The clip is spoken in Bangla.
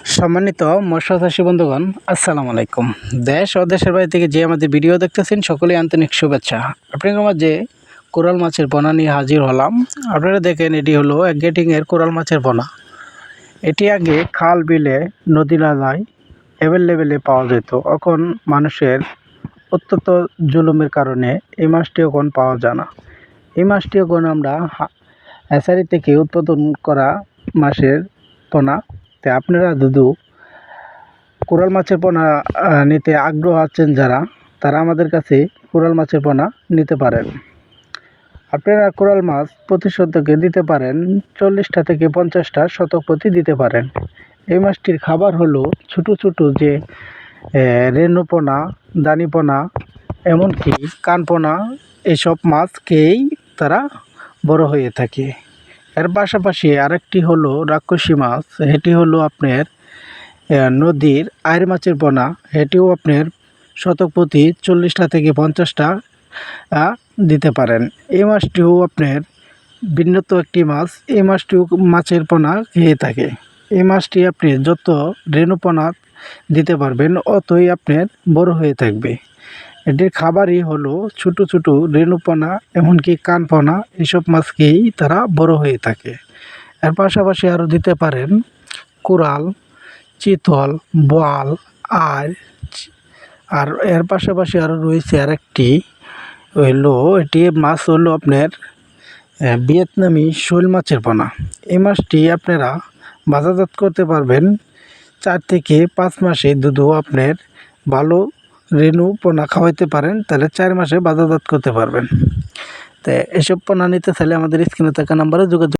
সম্মানিত মৎস্য চাষী বন্ধুগণ, আসসালামু আলাইকুম। দেশ ও দেশের বাইরে থেকে যে আমাদের ভিডিও দেখতেছেন, সকলেই আন্তরিক শুভেচ্ছা। আপনাদের মাঝে কোরাল মাছের পোনা নিয়ে হাজির হলাম। আপনারা দেখেন, এটি হলো এক গেটিংয়ের কোরাল মাছের পোনা এটি আগে খাল, বিলে, নদী নালায় অ্যাভেলেবেলে পাওয়া যেত। এখন মানুষের অত্যন্ত জুলুমের কারণে এই মাছটি এখন পাওয়া যায় না। এই মাছটি এখন আমরা হ্যাচারি থেকে উৎপাদন করা মাছের পোনা তো আপনারা দুদু কোরাল মাছের পোনা নিতে আগ্রহ আছেন যারা তারা আমাদের কাছে কোরাল মাছের পোনা নিতে পারেন। আপনারা কোরাল মাছ প্রতি শতকে দিতে পারেন চল্লিশটা থেকে পঞ্চাশটা শতক প্রতি দিতে পারেন। এই মাছটির খাবার হলো ছোট ছোট যে আহ, রেণুপোনা দানিপোনা এমনকি কানপোনা এসব মাছ খেয়েই তারা বড় হয়ে থাকে। এর পাশাপাশি আরেকটি হলো রাক্ষসী মাছ, এটি হলো আপনার নদীর আয়ের মাছের পোনা এটিও আপনার শতক প্রতি চল্লিশটা থেকে পঞ্চাশটা দিতে পারেন। এই মাছটিও আপনার ভিন্নত একটি মাছ, এই মাছটিও মাছের পোনা খেয়ে থাকে। এই মাছটি আপনি যত রেণুপোনা দিতে পারবেন, অতই আপনার বড় হয়ে থাকবে। এটির খাবারই হলো ছোট ছোট রেণুপোনা, এমনকি কানপোনা এইসব মাছ খেয়েই তারা বড় হয়ে থাকে। এর পাশাপাশি আরও দিতে পারেন কোরাল, চিতল, বোয়াল আর আর এর পাশাপাশি আরও রয়েছে আরেকটি, হইল এটি মাছ হলো আপনার ভিয়েতনামি শোল মাছের পোনা। এই মাছটি আপনারা বাজারজাত করতে পারবেন চার থেকে পাঁচ মাসে দুধও আপনার ভালো রেণু পোনা খাওয়াইতে পারেন, তাহলে চার মাসে বাজারজাত করতে পারবেন। তো এসব পোনা নিতে চাইলে আমাদের স্ক্রিনে থাকা নাম্বারে যোগাযোগ